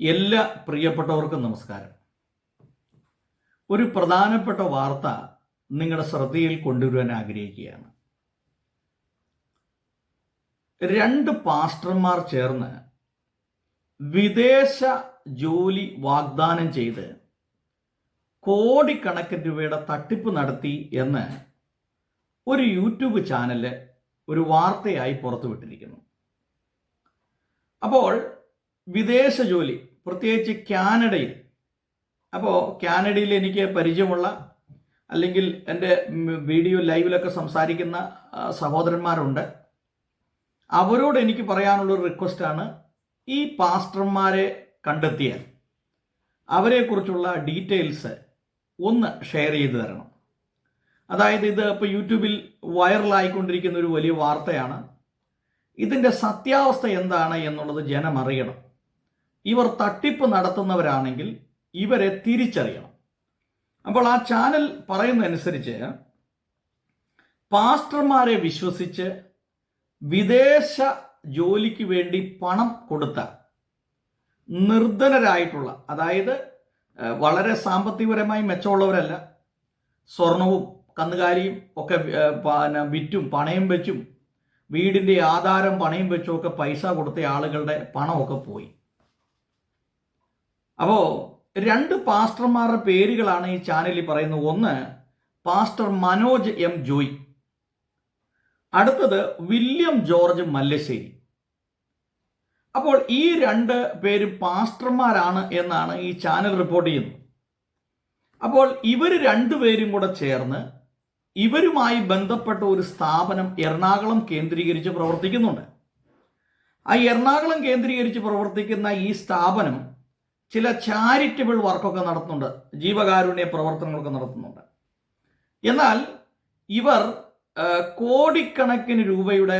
എല്ലാ പ്രിയപ്പെട്ടവർക്കും നമസ്കാരം. ഒരു പ്രധാനപ്പെട്ട വാർത്ത നിങ്ങളുടെ ശ്രദ്ധയിൽ കൊണ്ടുവരുവാൻ ആഗ്രഹിക്കുകയാണ്. രണ്ട് പാസ്റ്റർമാർ ചേർന്ന് വിദേശ ജോലി വാഗ്ദാനം ചെയ്ത് കോടിക്കണക്കിന് രൂപയുടെ തട്ടിപ്പ് നടത്തി എന്ന് ഒരു യൂട്യൂബ് ചാനൽ ഒരു വാർത്തയായി പുറത്തുവിട്ടിരിക്കുന്നു. അപ്പോൾ വിദേശ ജോലി പ്രത്യേകിച്ച് കാനഡയിൽ. അപ്പോൾ കാനഡയിൽ എനിക്ക് പരിചയമുള്ള അല്ലെങ്കിൽ എന്റെ വീഡിയോ ലൈവിലൊക്കെ സംസാരിക്കുന്ന സഹോദരന്മാരുണ്ട്. അവരോട് എനിക്ക് പറയാനുള്ളൊരു റിക്വസ്റ്റാണ് ഈ പാസ്റ്റർമാരെ കണ്ടെത്തിയാൽ അവരെക്കുറിച്ചുള്ള ഡീറ്റെയിൽസ് ഒന്ന് ഷെയർ ചെയ്തു തരണം. അതായത് ഇത് ഇപ്പോൾ യൂട്യൂബിൽ വൈറലായിക്കൊണ്ടിരിക്കുന്ന ഒരു വലിയ വാർത്തയാണ്. ഇതിന്റെ സത്യാവസ്ഥ എന്താണ് എന്നുള്ളത് ജനം അറിയണം. ഇവർ തട്ടിപ്പ് നടത്തുന്നവരാണെങ്കിൽ ഇവരെ തിരിച്ചറിയണം. അപ്പോൾ ആ ചാനൽ പറയുന്നതനുസരിച്ച് പാസ്റ്റർമാരെ വിശ്വസിച്ച് വിദേശ ജോലിക്ക് വേണ്ടി പണം കൊടുത്ത നിർധനരായിട്ടുള്ള അതായത് വളരെ സാമ്പത്തികപരമായി മെച്ചമുള്ളവരല്ല. സ്വർണവും കന്നുകാലിയും ഒക്കെ പിന്നെ വിറ്റും പണയം വെച്ചും വീടിന്റെ ആധാരം പണയം വെച്ചും ഒക്കെ പൈസ കൊടുത്ത ആളുകളുടെ പണമൊക്കെ പോയി. അപ്പോ രണ്ട് പാസ്റ്റർമാരുടെ പേരുകളാണ് ഈ ചാനലിൽ പറയുന്നത്. ഒന്ന് പാസ്റ്റർ മനോജ് എം ജോയ്. അടുത്തത് വില്യം ജോർജ് മല്ലശ്ശേരി. അപ്പോൾ ഈ രണ്ട് പേര് പാസ്റ്റർമാരാണ് എന്നാണ് ഈ ചാനൽ റിപ്പോർട്ട് ചെയ്യുന്നത്. അപ്പോൾ ഇവർ രണ്ടുപേരും കൂടെ ചേർന്ന് ഇവരുമായി ബന്ധപ്പെട്ട ഒരു സ്ഥാപനം എറണാകുളം കേന്ദ്രീകരിച്ച് പ്രവർത്തിക്കുന്നുണ്ട്. ആ എറണാകുളം കേന്ദ്രീകരിച്ച് പ്രവർത്തിക്കുന്ന ഈ സ്ഥാപനം ചില ചാരിറ്റബിൾ വർക്കൊക്കെ നടത്തുന്നുണ്ട്. ജീവകാരുണ്യ പ്രവർത്തനങ്ങളൊക്കെ നടത്തുന്നുണ്ട്. എന്നാൽ ഇവർ കോടിക്കണക്കിന് രൂപയുടെ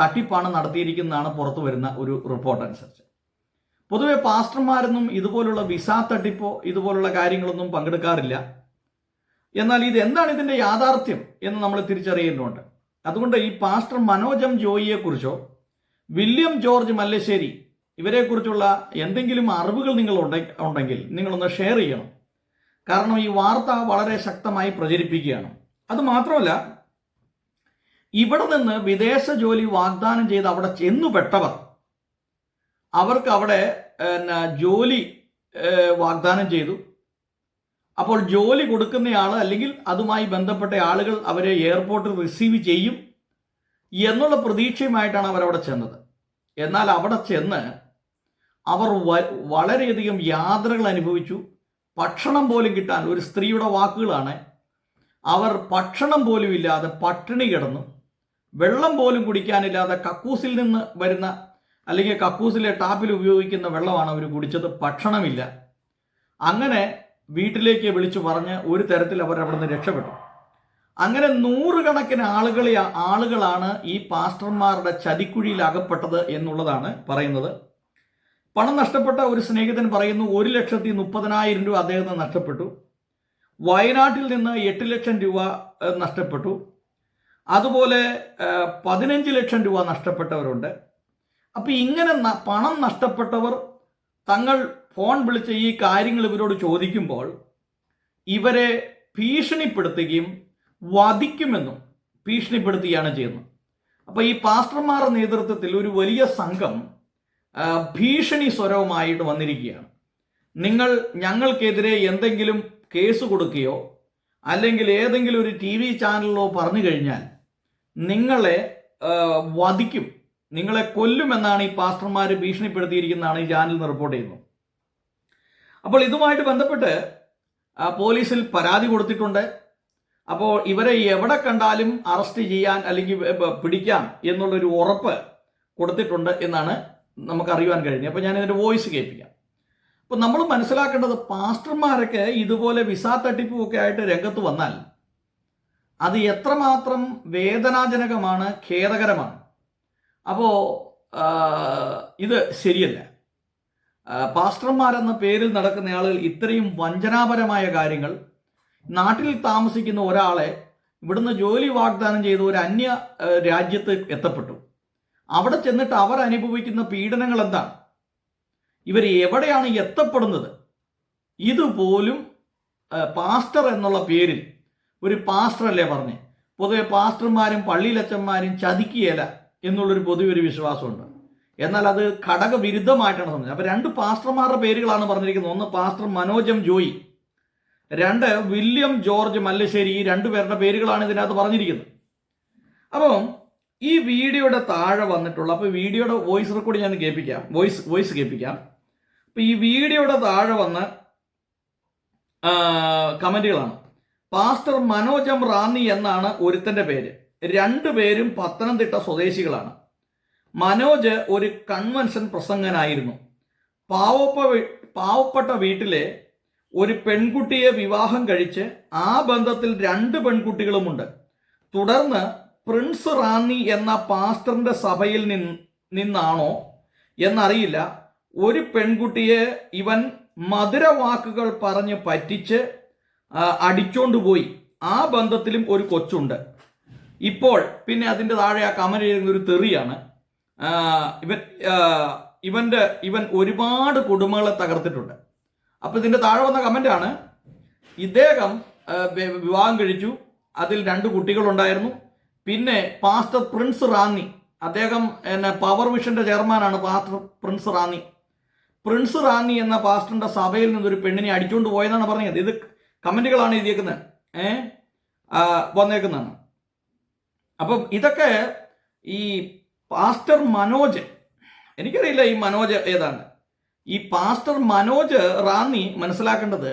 തട്ടിപ്പാണ് നടത്തിയിരിക്കുന്നതാണ് പുറത്തു വരുന്ന ഒരു റിപ്പോർട്ട് അനുസരിച്ച്. പൊതുവെ പാസ്റ്റർമാരൊന്നും ഇതുപോലുള്ള വിസ തട്ടിപ്പോ ഇതുപോലുള്ള കാര്യങ്ങളൊന്നും പങ്കെടുക്കാറില്ല. എന്നാൽ ഇത് എന്താണ് ഇതിന്റെ യാഥാർത്ഥ്യം എന്ന് നമ്മൾ തിരിച്ചറിയേണ്ടതുണ്ട്. അതുകൊണ്ട് ഈ പാസ്റ്റർ മനോജം ജോയിയെ കുറിച്ചോ വില്യം ജോർജ് മല്ലശ്ശേരി ഇവരെക്കുറിച്ചുള്ള എന്തെങ്കിലും അറിവുകൾ നിങ്ങൾ ഉണ്ടെ- ഉണ്ടെങ്കിൽ നിങ്ങളൊന്ന് ഷെയർ ചെയ്യണം. കാരണം ഈ വാർത്ത വളരെ ശക്തമായി പ്രചരിപ്പിക്കുകയാണ്. അത് മാത്രമല്ല ഇവിടെ നിന്ന് വിദേശ ജോലി വാഗ്ദാനം ചെയ്ത് അവിടെ ചെന്നുപെട്ടവർ അവർക്ക് അവിടെ ജോലി വാഗ്ദാനം ചെയ്തു. അപ്പോൾ ജോലി കൊടുക്കുന്നയാൾ അല്ലെങ്കിൽ അതുമായി ബന്ധപ്പെട്ട ആളുകൾ അവരെ എയർപോർട്ടിൽ റിസീവ് ചെയ്യും എന്നുള്ള പ്രതീക്ഷയുമായിട്ടാണ് അവരവിടെ ചെന്നത്. എന്നാൽ അവിടെ ചെന്ന് അവർ വളരെയധികം യാത്രകൾ അനുഭവിച്ചു. ഭക്ഷണം പോലും കിട്ടാൻ ഒരു സ്ത്രീയുടെ വാക്കുകളാണ്. അവർ ഭക്ഷണം പോലും ഇല്ലാതെ പട്ടിണി കിടന്നു. വെള്ളം പോലും കുടിക്കാനില്ലാതെ കക്കൂസിൽ നിന്ന് വരുന്ന അല്ലെങ്കിൽ കക്കൂസിലെ ടാപ്പിൽ ഉപയോഗിക്കുന്ന വെള്ളമാണ് അവർ കുടിച്ചത്. ഭക്ഷണമില്ല. അങ്ങനെ വീട്ടിലേക്ക് വിളിച്ചു പറഞ്ഞ് ഒരു തരത്തിൽ അവർ അവിടെ നിന്ന് രക്ഷപ്പെട്ടു. അങ്ങനെ നൂറുകണക്കിന് ആളുകളെ ആളുകളാണ് ഈ പാസ്റ്റർമാരുടെ ചതിക്കുഴിയിൽ അകപ്പെട്ടത് എന്നുള്ളതാണ് പറയുന്നത്. പണം നഷ്ടപ്പെട്ട ഒരു സ്നേഹിതൻ പറയുന്നു ഒരു ലക്ഷത്തി മുപ്പതിനായിരം രൂപ അദ്ദേഹത്തിന് നഷ്ടപ്പെട്ടു. വയനാട്ടിൽ നിന്ന് എട്ട് ലക്ഷം രൂപ നഷ്ടപ്പെട്ടു. അതുപോലെ പതിനഞ്ച് ലക്ഷം രൂപ നഷ്ടപ്പെട്ടവരുണ്ട്. അപ്പം ഇങ്ങനെ പണം നഷ്ടപ്പെട്ടവർ തങ്ങൾ ഫോൺ വിളിച്ച് ഈ കാര്യങ്ങൾ ഇവരോട് ചോദിക്കുമ്പോൾ ഇവരെ ഭീഷണിപ്പെടുത്തുകയും വധിക്കുമെന്നും ഭീഷണിപ്പെടുത്തുകയാണ് ചെയ്യുന്നത്. അപ്പോൾ ഈ പാസ്റ്റർമാരുടെ നേതൃത്വത്തിൽ ഒരു വലിയ സംഘം ഭീഷണി സ്വരവുമായിട്ട് വന്നിരിക്കുകയാണ്. നിങ്ങൾ ഞങ്ങൾക്കെതിരെ എന്തെങ്കിലും കേസ് കൊടുക്കുകയോ അല്ലെങ്കിൽ ഏതെങ്കിലും ഒരു ടി വി ചാനലിലോ പറഞ്ഞു കഴിഞ്ഞാൽ നിങ്ങളെ വധിക്കും. നിങ്ങളെ കൊല്ലുമെന്നാണ് ഈ പാസ്റ്റർമാർ ഭീഷണിപ്പെടുത്തിയിരിക്കുന്നതാണ് ഈ ചാനൽ റിപ്പോർട്ട് ചെയ്യുന്നത്. അപ്പോൾ ഇതുമായിട്ട് ബന്ധപ്പെട്ട് പോലീസിൽ പരാതി കൊടുത്തിട്ടുണ്ട്. അപ്പോൾ ഇവരെ എവിടെ കണ്ടാലും അറസ്റ്റ് ചെയ്യാൻ അല്ലെങ്കിൽ പിടിക്കാം എന്നുള്ളൊരു ഉറപ്പ് കൊടുത്തിട്ടുണ്ട് എന്നാണ് നമുക്ക് അറിയുവാൻ കഴിഞ്ഞു. അപ്പോൾ ഞാൻ ഇതിന്റെ വോയിസ് കേൾപ്പിക്കാം. അപ്പോൾ നമ്മൾ മനസ്സിലാക്കേണ്ടത് പാസ്റ്റർമാരൊക്കെ ഇതുപോലെ വിസ തട്ടിപ്പും ഒക്കെ ആയിട്ട് രംഗത്ത് വന്നാൽ അത് എത്രമാത്രം വേദനാജനകമാണ് ഖേദകരമാണ്. അപ്പോൾ ഇത് ശരിയല്ല. പാസ്റ്റർമാരെന്ന പേരിൽ നടക്കുന്ന ആളുകൾ ഇത്രയും വഞ്ചനാപരമായ കാര്യങ്ങൾ നാട്ടിൽ താമസിക്കുന്ന ഒരാളെ ഇവിടുന്ന് ജോലി വാഗ്ദാനം ചെയ്ത് ഒരു അന്യ രാജ്യത്ത് എത്തപ്പെട്ടു. അവിടെ ചെന്നിട്ട് അവർ അനുഭവിക്കുന്ന പീഡനങ്ങൾ എന്താണ്? ഇവർ എവിടെയാണ് എത്തപ്പെടുന്നത്? ഇതുപോലും പാസ്റ്റർ എന്നുള്ള പേരിൽ ഒരു പാസ്റ്റർ അല്ലേ പറഞ്ഞ്? പൊതുവെ പാസ്റ്റർമാരും പള്ളിയിലച്ചന്മാരും ചതിക്കുകയില്ല എന്നുള്ളൊരു പൊതുവെ ഒരു വിശ്വാസമുണ്ട്. എന്നാൽ അത് ഘടകവിരുദ്ധമായിട്ടാണ് സംബന്ധിച്ചത്. അപ്പോൾ രണ്ട് പാസ്റ്റർമാരുടെ പേരുകളാണ് പറഞ്ഞിരിക്കുന്നത്. ഒന്ന് പാസ്റ്റർ മനോജം ജോയി രണ്ട് വില്യം ജോർജ് മല്ലശ്ശേരി ഈ രണ്ടുപേരുടെ പേരുകളാണ് ഇതിനകത്ത് പറഞ്ഞിരിക്കുന്നത്. അപ്പം ഈ വീഡിയോയുടെ താഴെ വന്നിട്ടുള്ള അപ്പോൾ വീഡിയോയുടെ വോയിസ് റെക്കോർഡ് ഞാൻ കേൾപ്പിക്കാം. വോയിസ് വോയിസ് കേൾപ്പിക്കാം. അപ്പോൾ ഈ വീഡിയോയുടെ താഴെ വന്ന് കമന്റുകളാണ് പാസ്റ്റർ മനോജം റാന്നി എന്നാണ് ഒരുത്തന്റെ പേര്. രണ്ടുപേരും പത്തനംതിട്ട സ്വദേശികളാണ്. മനോജ് ഒരു കൺവെൻഷൻ പ്രസംഗനായിരുന്നു. പാവപ്പ പാവപ്പെട്ട വീട്ടിലെ ഒരു പെൺകുട്ടിയെ വിവാഹം കഴിച്ച് ആ ബന്ധത്തിൽ രണ്ട് പെൺകുട്ടികളുമുണ്ട്. തുടർന്ന് പ്രിൻസ് റാന്നി എന്ന പാസ്റ്ററിന്റെ സഭയിൽ നിന്ന് നിന്നാണോ? എന്നറിയില്ല. ഒരു പെൺകുട്ടിയെ ഇവൻ മധുരവാക്കുകൾ പറഞ്ഞ് പറ്റിച്ച് അടിച്ചോണ്ട് പോയി. ആ ബന്ധത്തിലും ഒരു കൊച്ചുണ്ട്. ഇപ്പോൾ പിന്നെ അതിന്റെ താഴെ ആ കമന്റ് ചെയ്യുന്ന ഒരു തെറിയാണ്. ഇവൻ ഇവന്റെ ഇവൻ ഒരുപാട് കുടുംബങ്ങളെ തകർത്തിട്ടുണ്ട്. അപ്പോൾ ഇതിന്റെ താഴെ വന്ന കമന്റാണ് ഇദ്ദേഹം വിവാഹം കഴിച്ചു. അതിൽ രണ്ട് കുട്ടികളുണ്ടായിരുന്നു. പിന്നെ പാസ്റ്റർ പ്രിൻസ് റാന്നി. അദ്ദേഹം എന്നെ പവർ വിഷന്റെ ചെയർമാനാണ് pastor Prince Ranni. Prince Ranni എന്ന പാസ്റ്ററിന്റെ സഭയിൽ നിന്നൊരു പെണ്ണിനെ അടിച്ചുകൊണ്ട് പോയെന്നാണ് പറഞ്ഞത്. ഇത് കമന്റുകളാണ് എഴുതിയേക്കുന്നത് ഏ? വന്നേക്കുന്നതാണ്. അപ്പം ഇതൊക്കെ ഈ പാസ്റ്റർ മനോജ് എനിക്കറിയില്ല ഈ മനോജ് ഏതാണ്. ഈ പാസ്റ്റർ മനോജ് റാന്നി മനസ്സിലാക്കേണ്ടത്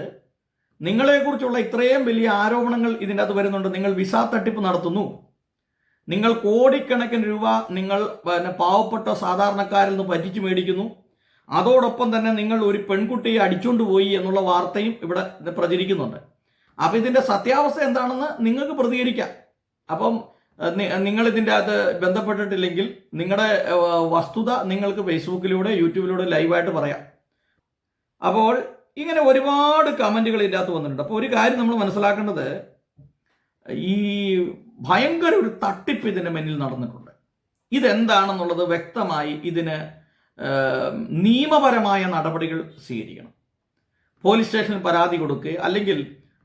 നിങ്ങളെക്കുറിച്ചുള്ള ഇത്രയും വലിയ ആരോപണങ്ങൾ ഇതിന്റെ അകത്ത് വരുന്നുണ്ട്. നിങ്ങൾ വിസ തട്ടിപ്പ് നടത്തുന്നു. നിങ്ങൾ കോടിക്കണക്കിന് രൂപ നിങ്ങൾ പിന്നെ പാവപ്പെട്ട സാധാരണക്കാരിൽ നിന്ന് പറ്റിച്ചു മേടിക്കുന്നു. അതോടൊപ്പം തന്നെ നിങ്ങൾ ഒരു പെൺകുട്ടിയെ അടിച്ചുകൊണ്ട് പോയി എന്നുള്ള വാർത്തയും ഇവിടെ പ്രചരിക്കുന്നുണ്ട്. അപ്പം ഇതിന്റെ സത്യാവസ്ഥ എന്താണെന്ന് നിങ്ങൾക്ക് പ്രതികരിക്കാം. അപ്പം നിങ്ങൾ ഇതിന്റെ അകത്ത് ബന്ധപ്പെട്ടിട്ടില്ലെങ്കിൽ നിങ്ങളുടെ വസ്തുത നിങ്ങൾക്ക് ഫേസ്ബുക്കിലൂടെ യൂട്യൂബിലൂടെ ലൈവായിട്ട് പറയാം. അപ്പോൾ ഇങ്ങനെ ഒരുപാട് കമന്റുകൾ ഇതിന്റെ അകത്ത് വന്നിട്ടുണ്ട്. അപ്പോൾ ഒരു കാര്യം നമ്മൾ മനസ്സിലാക്കേണ്ടത് ഈ ഭയങ്കര ഒരു തട്ടിപ്പ് ഇതിന്റെ മുന്നിൽ നടന്നിട്ടുണ്ട്. ഇതെന്താണെന്നുള്ളത് വ്യക്തമായി ഇതിന് നിയമപരമായ നടപടികൾ സ്വീകരിക്കണം. പോലീസ് സ്റ്റേഷനിൽ പരാതി കൊടുക്കുക അല്ലെങ്കിൽ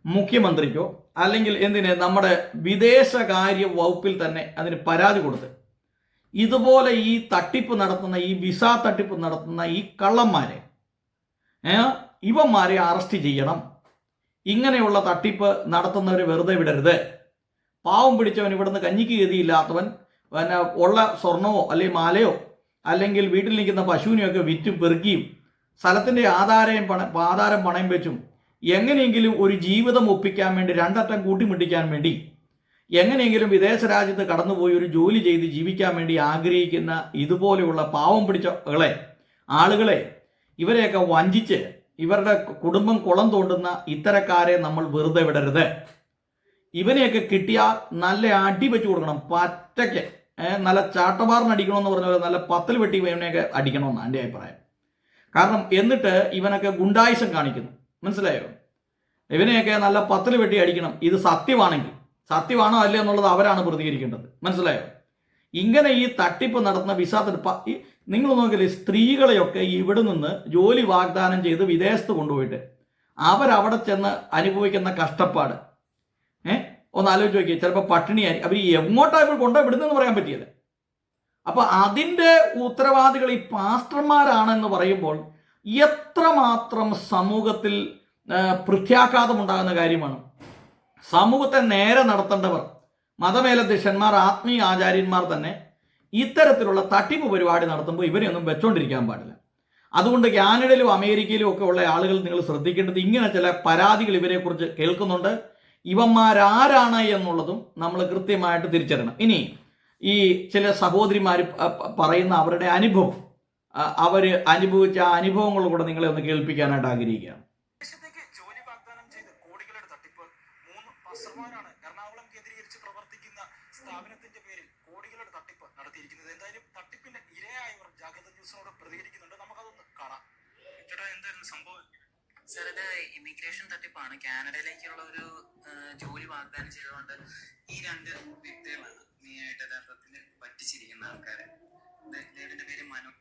മുഖ്യമന്ത്രിക്കോ അല്ലെങ്കിൽ എന്തിന് നമ്മുടെ വിദേശകാര്യ വകുപ്പിൽ തന്നെ അതിന് പരാതി കൊടുത്ത്. ഇതുപോലെ ഈ തട്ടിപ്പ് നടത്തുന്ന ഈ വിസ തട്ടിപ്പ് നടത്തുന്ന ഈ കള്ളന്മാരെ ഇവന്മാരെ അറസ്റ്റ് ചെയ്യണം. ഇങ്ങനെയുള്ള തട്ടിപ്പ് നടത്തുന്നവർ വെറുതെ വിടരുത്. പാവം പിടിച്ചവൻ ഇവിടുന്ന് കഞ്ഞിക്ക് ഗതിയില്ലാത്തവൻ പിന്നെ ഉള്ള സ്വർണമോ അല്ലെങ്കിൽ മാലയോ അല്ലെങ്കിൽ വീട്ടിൽ നിൽക്കുന്ന പശുവിനെയൊക്കെ വിറ്റും പെറുക്കിയും സ്ഥലത്തിന്റെ ആധാരം പണ ആധാരം പണയം വെച്ചും എങ്ങനെയെങ്കിലും ഒരു ജീവിതം ഒപ്പിക്കാൻ വേണ്ടി രണ്ടറ്റം കൂട്ടിമുട്ടിക്കാൻ വേണ്ടി എങ്ങനെയെങ്കിലും വിദേശ രാജ്യത്ത് കടന്നുപോയി ഒരു ജോലി ചെയ്ത് ജീവിക്കാൻ വേണ്ടി ആഗ്രഹിക്കുന്ന ഇതുപോലെയുള്ള പാവം പിടിച്ചകളെ ആളുകളെ ഇവരെയൊക്കെ വഞ്ചിച്ച് ഇവരുടെ കുടുംബം കുളം തോണ്ടുന്ന ഇത്തരക്കാരെ നമ്മൾ വെറുതെ വിടരുത്. ഇവനെയൊക്കെ കിട്ടിയാൽ നല്ല അടി വെച്ച് കൊടുക്കണം പറ്റയ്ക്ക്. നല്ല ചാട്ടമാറിന് അടിക്കണമെന്ന് പറഞ്ഞ പോലെ നല്ല പത്തൽ വെട്ടി ഇവനെയൊക്കെ അടിക്കണമെന്നാണ് എന്റെ അഭിപ്രായം. കാരണം എന്നിട്ട് ഇവനൊക്കെ ഗുണ്ടായുസം കാണിക്കുന്നു. മനസ്സിലായോ? ഇവനെയൊക്കെ നല്ല പത്തൽ വെട്ടി അടിക്കണം. ഇത് സത്യമാണെങ്കിൽ. സത്യമാണോ അല്ലേ എന്നുള്ളത് അവരാണ് പ്രതികരിക്കേണ്ടത്. മനസ്സിലായോ? ഇങ്ങനെ ഈ തട്ടിപ്പ് നടത്തുന്ന വിസ നിങ്ങൾ നോക്കില്ലേ സ്ത്രീകളെയൊക്കെ ഇവിടെ നിന്ന് ജോലി വാഗ്ദാനം ചെയ്ത് വിദേശത്ത് കൊണ്ടുപോയിട്ട് അവരവിടെ ചെന്ന് അനുഭവിക്കുന്ന കഷ്ടപ്പാട്. ഏ? ഒന്ന് ആലോചിച്ച് നോക്കിയാൽ ചിലപ്പോൾ പട്ടിണിയായി. അവർ എങ്ങോട്ടാണ് ഇവർ കൊണ്ടോ പറയാൻ പറ്റിയത് അപ്പോൾ അതിന്റെ ഉത്തരവാദികൾ ഈ പാസ്റ്റർമാരാണെന്ന് പറയുമ്പോൾ എത്രമാത്രം സമൂഹത്തിൽ പൃഥ്യാഘാതം ഉണ്ടാകുന്ന കാര്യമാണ്. സമൂഹത്തെ നേരെ നടത്തേണ്ടവർ മതമേലധ്യക്ഷന്മാർ ആത്മീയ ആചാര്യന്മാർ തന്നെ ഇത്തരത്തിലുള്ള തട്ടിപ്പ് പരിപാടി നടത്തുമ്പോൾ ഇവരെയൊന്നും വെച്ചോണ്ടിരിക്കാൻ പാടില്ല. അതുകൊണ്ട് കാനഡയിലും അമേരിക്കയിലും ഒക്കെ ഉള്ള ആളുകൾ നിങ്ങൾ ശ്രദ്ധിക്കേണ്ടത് ഇങ്ങനെ ചില പരാതികൾ ഇവരെക്കുറിച്ച് കേൾക്കുന്നുണ്ട്. ഇവന്മാരാരാണ് എന്നുള്ളതും നമ്മൾ കൃത്യമായിട്ട് തിരിച്ചറിയണം. ഇനി ഈ ചില സഹോദരിമാർ പറയുന്ന അവരുടെ അനുഭവം അവർ അനുഭവിച്ച ആ കൂടെ നിങ്ങളെ ഒന്ന് കേൾപ്പിക്കാനായിട്ട് ആഗ്രഹിക്കുകയാണ് വിദേശത്തേക്ക് ജോലി വാഗ്ദാനം ചെയ്ത് കോടികളുടെ തട്ടിപ്പ് മൂന്ന് പാസ്റ്റർമാരാണ് എറണാകുളം കേന്ദ്രീകരിച്ച് പ്രവർത്തിക്കുന്ന സ്ഥാപനത്തിന്റെ പേരിൽ കോടികളുടെ തട്ടിപ്പ് നടത്തിയിരിക്കുന്നത് എന്തായാലും തട്ടിപ്പിന്റെ ഇരയായവർ ജാഗ്രത ന്യൂസിനോട് പ്രതികരിക്കുന്നുണ്ട് നമുക്കതൊന്ന് കാണാം ചേട്ടാ എന്തായിരുന്നു സംഭവം സർ ഇത് ഇമിഗ്രേഷൻ തട്ടിപ്പാണ്. കാനഡയിലേക്കുള്ള ഒരു ജോലി വാഗ്ദാനം ചെയ്തുകൊണ്ട് ഈ രണ്ട് വ്യക്തികളാണ് മെയിനായിട്ട് യഥാർത്ഥത്തിൽ പറ്റിച്ചിരിക്കുന്ന ആൾക്കാര്. ഇദ്ദേഹത്തിന്റെ പേര് മനോ.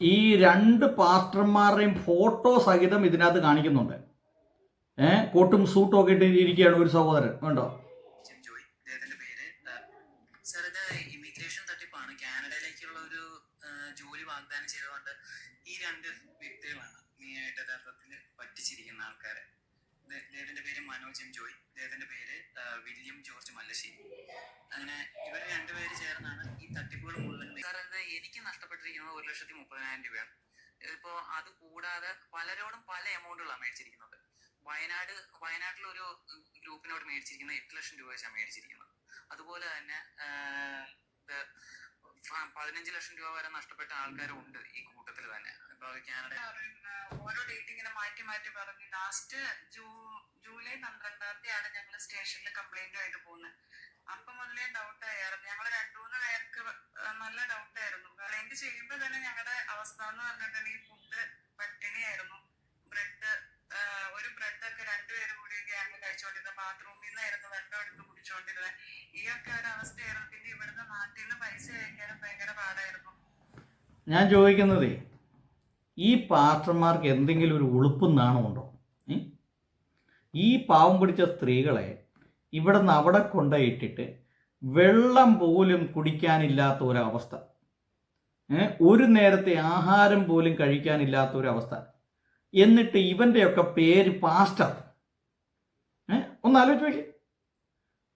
ഈ രണ്ട് പാസ്റ്റർമാരുടെയും ഫോട്ടോ സഹിതം ഇതിനകത്ത് കാണിക്കുന്നുണ്ട്. ഏ കോട്ടും സൂട്ടും ഒക്കെ ഇട്ട് ഇരിക്കുകയാണ് ഒരു സഹോദരൻ. ഇത് ഇമിഗ്രേഷൻ തട്ടിപ്പാണ്. കാനഡയിലേക്കുള്ള ഒരു ജോലി വാഗ്ദാനം ചെയ്തുകൊണ്ട് ഈ രണ്ട് വ്യക്തികളാണ് മെയിനായിട്ട് യഥാർത്ഥത്തിൽ പറ്റിച്ചിരിക്കുന്ന ആൾക്കാരെ. ഇദ്ദേഹത്തിന്റെ പേര് മനോജ് എം ജോയ്. ഇദ്ദേഹത്തിന്റെ പേര് വില്യം ജോർജ് മല്ലശ്ശേരി. അങ്ങനെ ഇവർ രണ്ടുപേര് ചേർന്നാണ് ഈ തട്ടിപ്പുകൾ മുഴുവൻ എനിക്ക് നഷ്ടപ്പെട്ടിരിക്കുന്നത് ഒരു ലക്ഷത്തി മുപ്പതിനായിരം രൂപയാണ്. ഇപ്പോ അത് കൂടാതെ പലരോടും പല എമൗണ്ടുകളാണ് മേടിച്ചിരിക്കുന്നത്. വയനാട് വയനാട്ടിലൊരു ഗ്രൂപ്പിനോട് മേടിച്ചിരിക്കുന്നത് എട്ട് ലക്ഷം രൂപ വെച്ചാണ് മേടിച്ചിരിക്കുന്നത്. അതുപോലെ തന്നെ പതിനഞ്ച് ലക്ഷം രൂപ വരെ നഷ്ടപ്പെട്ട ആൾക്കാരും ഉണ്ട് ഈ കൂട്ടത്തിൽ തന്നെ. ഓരോ ഡേറ്റ് ഇങ്ങനെ മാറ്റി മാറ്റി പറഞ്ഞു. ലാസ്റ്റ് ജൂ ജൂലൈ പന്ത്രണ്ടാം തീയതിയാണ് ഞങ്ങൾ സ്റ്റേഷനിൽ കംപ്ലൈന്റ് ആയിട്ട് പോകുന്നത്. അപ്പൊ മുതലേ ഡൗട്ട് ആയിരുന്നു. ഞങ്ങൾ രണ്ടു മൂന്ന് പേർക്ക് നല്ല ഡൗട്ട് ആയിരുന്നു. കംപ്ലൈന്റ് ചെയ്യുമ്പോൾ തന്നെ ഞങ്ങളുടെ അവസ്ഥ എന്ന് പറഞ്ഞിട്ടുണ്ടെങ്കിൽ ഫുഡ് പട്ടിണിയായിരുന്നു. ബ്രെഡ് ഒരു ബ്രെഡ് ഒക്കെ രണ്ടുപേരും കൂടി ഗ്യാങ് കഴിച്ചുകൊണ്ടിരുന്നത് ബാത്റൂമിൽ നിന്നായിരുന്നു വെള്ളം എടുത്ത് കുടിച്ചുകൊണ്ടിരുന്നത് ഈ ഒക്കെ ഒരു അവസ്ഥയായിരുന്നു. പിന്നെ ഇവിടുന്ന് നാട്ടിൽ നിന്ന് പൈസ ഞാൻ ചോദിക്കുന്നതേ ഈ പാസ്റ്റർമാർക്ക് എന്തെങ്കിലും ഒരു ഉളുപ്പും നാണമുണ്ടോ ഈ പാവം പിടിച്ച സ്ത്രീകളെ ഇവിടെ നിന്ന് അവിടെ കൊണ്ടുപോയിട്ടിട്ട് വെള്ളം പോലും കുടിക്കാനില്ലാത്ത ഒരവസ്ഥ? ഒരു നേരത്തെ ആഹാരം പോലും കഴിക്കാനില്ലാത്ത ഒരവസ്ഥ. എന്നിട്ട് ഇവന്റെയൊക്കെ പേര് പാസ്റ്റർ. ഒന്ന് ആലോചിച്ച് നോക്കി.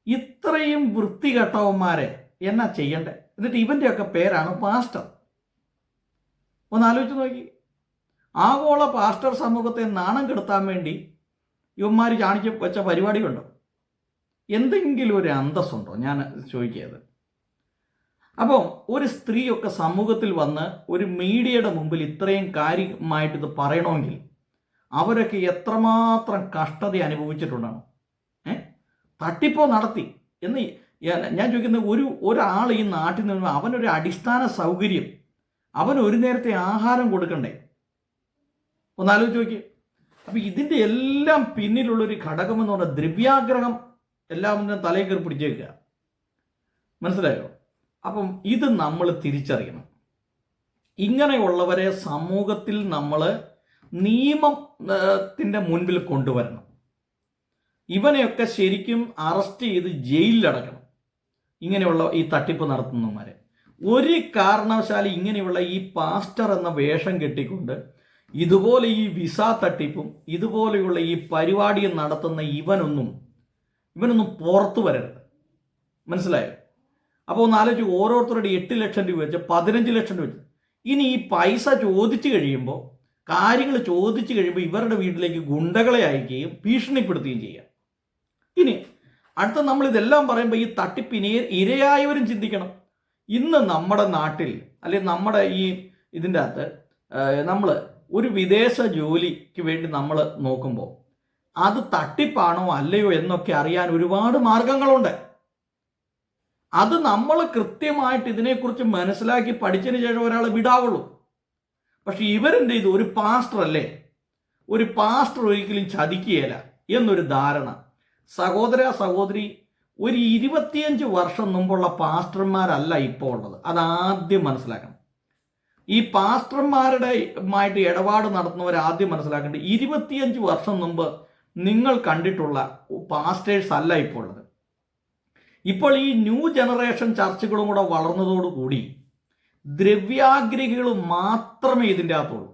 ഇത്രയും വൃത്തികെട്ടവന്മാരെ എന്നാ ചെയ്യണ്ടേ? എന്നിട്ട് ഇവന്റെയൊക്കെ പേരാണ് പാസ്റ്റർ. ഒന്ന് ആലോചിച്ച് നോക്കി. ആഗോള പാസ്റ്റർ സമൂഹത്തെ നാണം കെടുത്താൻ വേണ്ടി ഇവന്മാർ ചാണിച്ച് വെച്ച പരിപാടിയുണ്ടോ എന്തെങ്കിലും ഒരു അന്തസ്സുണ്ടോ? ഞാൻ ചോദിക്കുന്നത് അപ്പോൾ ഒരു സ്ത്രീയൊക്കെ സമൂഹത്തിൽ വന്ന് ഒരു മീഡിയയുടെ മുമ്പിൽ ഇത്രയും കാര്യമായിട്ട് ഇത് പറയണമെങ്കിൽ അവരൊക്കെ എത്രമാത്രം കഷ്ടത അനുഭവിച്ചിട്ടുണ്ടാണ്. ഏ? തട്ടിപ്പോ നടത്തി. എന്ന് ഞാൻ- ഞാൻ ചോദിക്കുന്നത് ഒരു ഒരാൾ ഈ നാട്ടിൽ നിന്ന് അവനൊരു അടിസ്ഥാന സൗകര്യം അവൻ ഒരു നേരത്തെ ആഹാരം കൊടുക്കണ്ടേ? ഒന്ന് ആലോചിച്ച് നോക്കി അപ്പൊ ഇതിന്റെ എല്ലാം പിന്നിലുള്ള ഒരു ഘടകം എന്ന് പറഞ്ഞാൽ ദ്രവ്യാഗ്രഹം എല്ലാം തലയിൽ കയറി പിടിച്ചേക്കുക മനസ്സിലായോ? അപ്പം ഇത് നമ്മൾ തിരിച്ചറിയണം. ഇങ്ങനെയുള്ളവരെ സമൂഹത്തിൽ നമ്മൾ നിയമത്തിന്റെ മുൻപിൽ കൊണ്ടുവരണം. ഇവനെയൊക്കെ ശരിക്കും അറസ്റ്റ് ചെയ്ത് ജയിലിലടക്കണം. ഇങ്ങനെയുള്ള ഈ തട്ടിപ്പ് നടത്തുന്നവന്മാരെ. ഒരു കാരണവശാലും ഇങ്ങനെയുള്ള ഈ പാസ്റ്റർ എന്ന വേഷം കെട്ടിക്കൊണ്ട് ഇതുപോലെ ഈ വിസ തട്ടിപ്പും ഇതുപോലെയുള്ള ഈ പരിപാടിയും നടത്തുന്ന ഇവനൊന്നും ഇവനൊന്നും പുറത്തു വരരുത്. മനസ്സിലായോ? അപ്പോൾ ഒന്ന് ആലോചിച്ച് ഓരോരുത്തരുടെ എട്ട് ലക്ഷം രൂപ വെച്ച് പതിനഞ്ച് ലക്ഷം രൂപ വെച്ച്. ഇനി ഈ പൈസ ചോദിച്ചു കഴിയുമ്പോൾ കാര്യങ്ങൾ ചോദിച്ചു കഴിയുമ്പോൾ ഇവരുടെ വീട്ടിലേക്ക് ഗുണ്ടകളെ അയക്കുകയും ഭീഷണിപ്പെടുത്തുകയും ചെയ്യാം. ഇനി അടുത്ത നമ്മൾ ഇതെല്ലാം പറയുമ്പോൾ ഈ തട്ടിപ്പിന് ഇരയായവരും ചിന്തിക്കണം. ഇന്ന് നമ്മുടെ നാട്ടിൽ അല്ലെങ്കിൽ നമ്മുടെ ഈ ഇതിന്റെ അകത്ത് നമ്മൾ ഒരു വിദേശ ജോലിക്ക് വേണ്ടി നമ്മൾ നോക്കുമ്പോൾ അത് തട്ടിപ്പാണോ അല്ലയോ എന്നൊക്കെ അറിയാൻ ഒരുപാട് മാർഗങ്ങളുണ്ട്. അത് നമ്മൾ കൃത്യമായിട്ട് ഇതിനെക്കുറിച്ച് മനസ്സിലാക്കി പഠിച്ചതിന് ശേഷം ഒരാൾ വിടാവുള്ളൂ. പക്ഷെ ഇവരെന്ത് ചെയ്തു? ഒരു പാസ്റ്റർ അല്ലേ? ഒരു പാസ്റ്റർ ഒരിക്കലും ചതിക്കുകയില്ല എന്നൊരു ധാരണ. സഹോദര സഹോദരി ഒരു ഇരുപത്തിയഞ്ച് വർഷം മുമ്പുള്ള പാസ്റ്റർമാരല്ല ഇപ്പോൾ ഉള്ളത്. അതാദ്യം മനസ്സിലാക്കണം. ഈ പാസ്റ്റർമാരുടെ മായിട്ട് ഇടപാട് നടത്തുന്നവർ ആദ്യം മനസ്സിലാക്കേണ്ടത് ഇരുപത്തിയഞ്ച് വർഷം മുമ്പ് നിങ്ങൾ കണ്ടിട്ടുള്ള പാസ്റ്റേഴ്സ് അല്ല ഇപ്പോൾ ഉള്ളത്. ഇപ്പോൾ ഈ ന്യൂ ജനറേഷൻ ചർച്ചകളും കൂടെ വളർന്നതോടുകൂടി ദ്രവ്യാഗ്രഹികൾ മാത്രമേ ഇതിന്റെ അകത്തുള്ളൂ.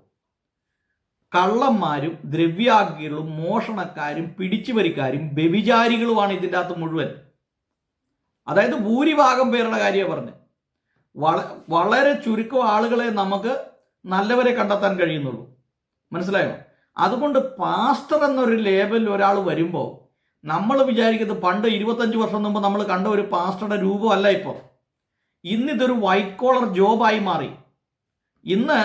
കള്ളന്മാരും ദ്രവ്യാഗ്രഹികളും മോഷണക്കാരും പിടിച്ചുപരിക്കാരും വ്യഭിചാരികളുമാണ് ഇതിന്റെ അകത്ത് മുഴുവൻ. അതായത് ഭൂരിഭാഗം പേരുടെ കാര്യമാണ് പറഞ്ഞത് വള വളരെ ചുരുക്കം ആളുകളെ നമുക്ക് നല്ലവരെ കണ്ടെത്താൻ കഴിയുന്നുള്ളൂ. മനസ്സിലായോ? അതുകൊണ്ട് പാസ്റ്റർ എന്നൊരു ലേബലിൽ ഒരാൾ വരുമ്പോൾ നമ്മൾ വിചാരിക്കുന്നത് പണ്ട് ഇരുപത്തഞ്ച് വർഷം മുമ്പ് നമ്മൾ കണ്ട ഒരു പാസ്റ്ററുടെ രൂപമല്ല ഇപ്പോൾ ഇന്നിതൊരു വൈറ്റ് കോളർ ജോബായി മാറി. ഇന്ന്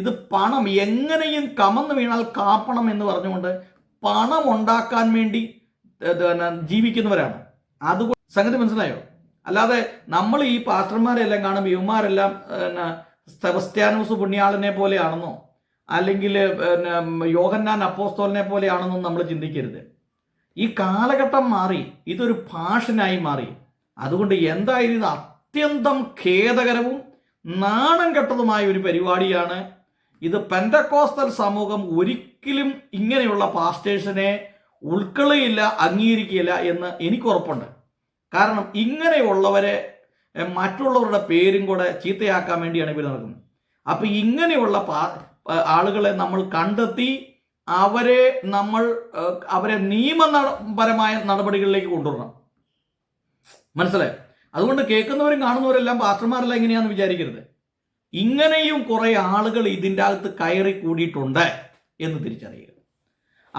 ഇത് പണം എങ്ങനെയും കമന്ന് വീണാൽ കാപ്പണം എന്ന് പറഞ്ഞുകൊണ്ട് പണം ഉണ്ടാക്കാൻ വേണ്ടി ജീവിക്കുന്നവരാണ്. അതുകൊണ്ട് സംഗതി മനസ്സിലായോ? അല്ലാതെ നമ്മൾ ഈ പാസ്റ്റർമാരെല്ലാം കാണുമ്പോൾ ഇവന്മാരെല്ലാം പിന്നെ സെബസ്ത്യാനോസ് പുണ്യാളനെ പോലെയാണെന്നോ അല്ലെങ്കിൽ പിന്നെ യോഹന്നാൻ അപ്പോസ്തോലിനെ പോലെയാണെന്നോ നമ്മൾ ചിന്തിക്കരുത്. ഈ കാലഘട്ടം മാറി ഇതൊരു ഭാഷനായി മാറി. അതുകൊണ്ട് എന്തായാലും ഇത് അത്യന്തം ഖേദകരവും നാണം കെട്ടതുമായ ഒരു പരിപാടിയാണ്. ഇത് പെൻഡക്കോസ്റ്റൽ സമൂഹം ഒരിക്കലും ഇങ്ങനെയുള്ള പാസ്റ്റേഴ്സിനെ ഉൾക്കൊള്ളുകയില്ല അംഗീകരിക്കുകയില്ല എന്ന് എനിക്ക് ഉറപ്പുണ്ട്. കാരണം ഇങ്ങനെയുള്ളവരെ മറ്റുള്ളവരുടെ പേരും കൂടെ ചീത്തയാക്കാൻ വേണ്ടിയാണ് ഇവർ നടക്കുന്നത്. അപ്പം ഇങ്ങനെയുള്ള ആളുകളെ നമ്മൾ കണ്ടെത്തി അവരെ നമ്മൾ അവരെ നിയമപരമായ നടപടികളിലേക്ക് കൊണ്ടുവരണം. മനസ്സിലായോ? അതുകൊണ്ട് കേൾക്കുന്നവരും കാണുന്നവരെല്ലാം പാസ്റ്റർമാരെല്ലാം എങ്ങനെയാണെന്ന് വിചാരിക്കരുത്. ഇങ്ങനെയും കുറേ ആളുകൾ ഇതിന്റെ അകത്ത് കയറി കൂടിയിട്ടുണ്ട് എന്ന് തിരിച്ചറിയുക.